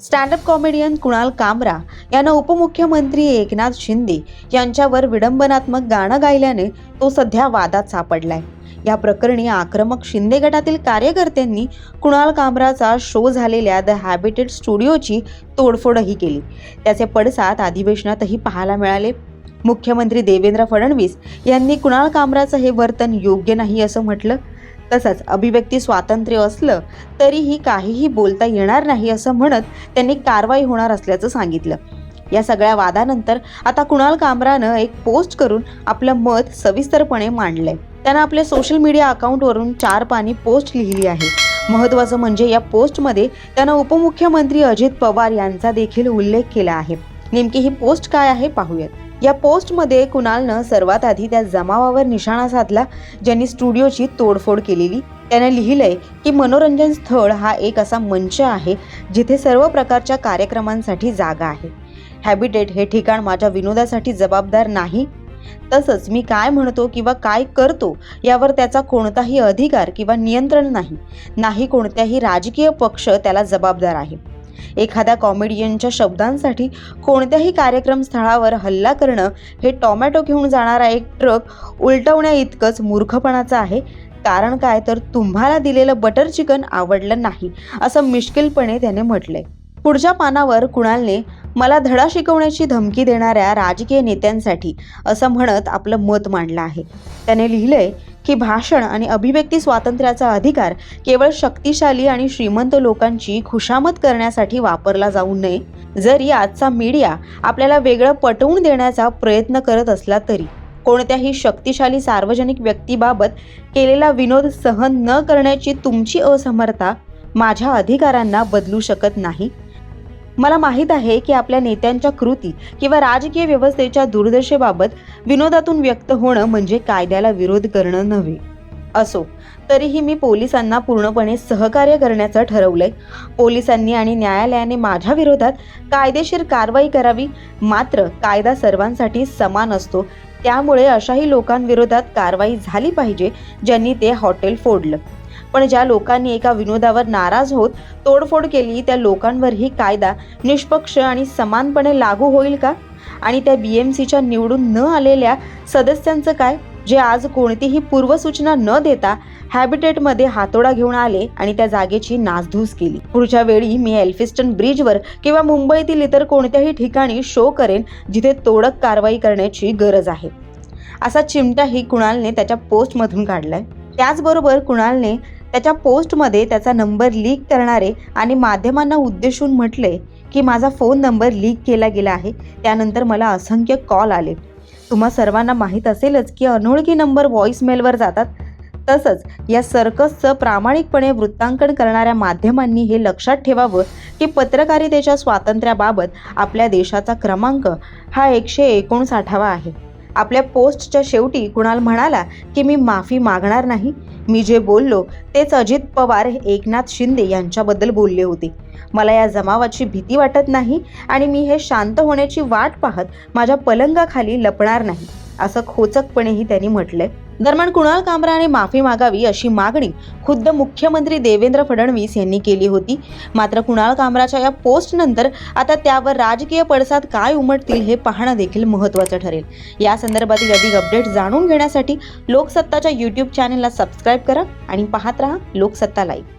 Stand up comedian Kunal कामरा यानं उपमुख्यमंत्री एकनाथ शिंदे यांच्यावर विडंबनात्मक गाणं गायल्याने तो सध्या वादात सापडलाय. या प्रकरणी आक्रमक शिंदे गटातील कार्यकर्त्यांनी कुणाल कामराचा शो झालेल्या द हॅबिटेड स्टुडिओची तोडफोडही केली. त्याचे पडसाद अधिवेशनातही पाहायला मिळाले. मुख्यमंत्री देवेंद्र फडणवीस यांनी कुणाल कामराचं हे वर्तन योग्य नाही असं म्हटलं. तसंच अभिव्यक्ती स्वातंत्र्य असलं तरीही काहीही बोलता येणार नाही असं म्हणत त्यांनी कारवाई होणार असल्याचं सांगितलं. या सगळ्या वादानंतर आता कुणाल कामरानं एक पोस्ट करून आपलं मत सविस्तरपणे मांडलंय. त्यानं आपल्या सोशल मीडिया अकाउंटवरून चार पानी पोस्ट लिहिली आहे. महत्त्वाचं म्हणजे या पोस्टमध्ये त्यानं उपमुख्यमंत्री अजित पवार यांचा देखील उल्लेख केला आहे. नेमकी ही पोस्ट काय आहे पाहूयात. या पोस्टमध्ये कुणालनं सर्वात आधी त्या जमावावर निशाणा साधला ज्यांनी स्टुडिओची तोडफोड केलेली. त्यानं लिहिलंय की मनोरंजन स्थळ हा एक असा मंच आहे जिथे सर्व प्रकारच्या कार्यक्रमांसाठी जागा आहे. हॅबिटेट हे ठिकाण माझ्या विनोदासाठी जबाबदार नाही. तसंच मी काय म्हणतो किंवा काय करतो यावर त्याचा कोणताही अधिकार किंवा नियंत्रण नाही. नाही कोणत्याही राजकीय पक्ष त्याला जबाबदार आहे. एखाद्या कॉमेडियनच्या शब्दांसाठी कोणत्याही कार्यक्रम स्थळावर हल्ला करणं हे टॉमॅटो घेऊन जाणारा एक ट्रक उलटवण्या इतकंच मूर्खपणाचं आहे. कारण काय? तर तुम्हाला दिलेलं बटर चिकन आवडलं नाही असं मिश्किलपणे त्याने म्हटलंय. पुढच्या पानावर कुणालने मला धडा शिकवण्याची धमकी देणाऱ्या राजकीय नेत्यांसाठी असं म्हणत आपलं मत मांडलं आहे. त्याने लिहिलंय की भाषण आणि अभिव्यक्ती स्वातंत्र्याचा अधिकार केवळ शक्तिशाली आणि श्रीमंत लोकांची खुशामत करण्यासाठी वापरला जाऊ नये. जरी आजचा मीडिया आपल्याला वेगळं पटवून देण्याचा प्रयत्न करत असला तरी कोणत्याही शक्तिशाली सार्वजनिक व्यक्तीबाबत केलेला विनोद सहन न करण्याची तुमची असमर्थता माझ्या अधिकारांना बदलू शकत नाही. मला माहीत आहे की आपल्या नेत्यांच्या कृती किंवा राजकीय व्यवस्थेच्या दुर्दशेबाबत विनोदातून व्यक्त होणं म्हणजे कायद्याला विरोध करणं नव्हे. असो तरीही मी पोलिसांना पूर्णपणे सहकार्य करण्याचं ठरवलंय. पोलिसांनी आणि न्यायालयाने माझ्या विरोधात कायदेशीर कारवाई करावी. मात्र कायदा सर्वांसाठी समान असतो. त्यामुळे अशाही लोकांविरोधात कारवाई झाली पाहिजे ज्यांनी ते हॉटेल फोडलं. पण ज्या लोकांनी एका विनोदावर नाराज होत तोडफोड केली त्या लोकांवरही कायदा निष्पक्ष आणि समानपणे लागू होईल का? आणि त्या बी एम सीच्या निवडून न आलेल्या सदस्यांचं काय? जे आज कोणतीही पूर्वसूचना न देता हॅबिटेटमध्ये हातोडा घेऊन आले आणि त्या जागेची नासधूस केली. पुढच्या वेळी मी एल्फिस्टन ब्रिजवर किंवा मुंबईतील इतर कोणत्याही ठिकाणी शो करेन जिथे तोडक कारवाई करण्याची गरज आहे. असा चिमटाही कुणालने त्याच्या पोस्टमधून काढलाय. त्याचबरोबर कुणालने त्याच्या पोस्टमध्ये त्याचा नंबर लीक करणारे आणि माध्यमांना उद्देशून म्हटले की माझा फोन नंबर लीक केला गेला आहे. त्यानंतर मला असंख्य कॉल आले. तुम्हा सर्वांना माहीत असेलच की अनोळखी नंबर व्हॉईसमेलवर जातात. तसंच या सर्कसचं प्रामाणिकपणे वृत्तांकन करणाऱ्या माध्यमांनी हे लक्षात ठेवावं की पत्रकारितेच्या स्वातंत्र्याबाबत आपल्या देशाचा क्रमांक हा एकशे एकोणसाठावा आहे. आपल्या पोस्टच्या शेवटी कुणाल म्हणाला की मी माफी मागणार नाही? मी जे बोललो तेच अजित पवार एकनाथ शिंदे यांच्याबद्दल बोलले होते. मला या जमावाची भीती वाटत नाही आणि मी हे शांत होण्याची वाट पाहत माझ्या पलंगाखाली लपणार नाही असं खोचकपणेही त्यांनी म्हटलंय. दरम्यान कुणाल कामराने माफी मागावी अशी मागणी खुद्द मुख्यमंत्री देवेंद्र फडणवीस यांनी केली होती. मात्र कुणाल कामराच्या या पोस्टनंतर आता त्यावर राजकीय पडसाद काय उमटतील हे पाहणं देखील महत्त्वाचं ठरेल. या संदर्भातील अधिक अपडेट जाणून घेण्यासाठी लोकसत्ताच्या यूट्यूब चॅनलला सबस्क्राईब करा आणि पाहत रहा लोकसत्ता लाईव्ह